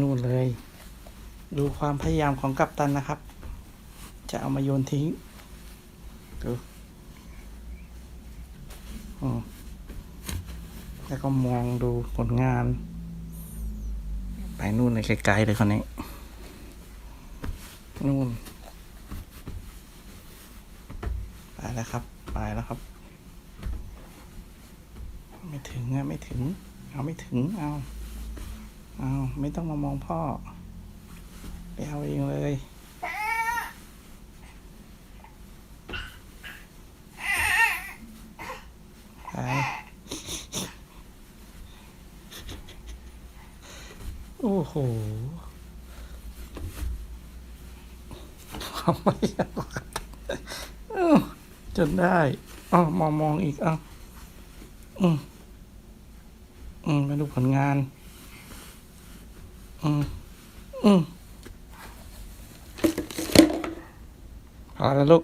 นู่นเลย ดูความพยายามของกัปตันนะครับ จะเอามาโยนทิ้งดูอแล้วก็มองดูผลงาน ไปนู่นเลยไกลๆเลยคนนี้ นู่น ไปแล้วครับ ไปแล้วครับ ไม่ถึงอะไม่ถึง เอาไม่ถึงเอาเอาไม่ต้องมามองพ่อ ไปเอาเองเลยไปโอ้โหความไม่ยากจนได้อ้าวมองมองอีกอ้าวอืมอืมมาดูผลงาน อืมอืมพอแล้วลูก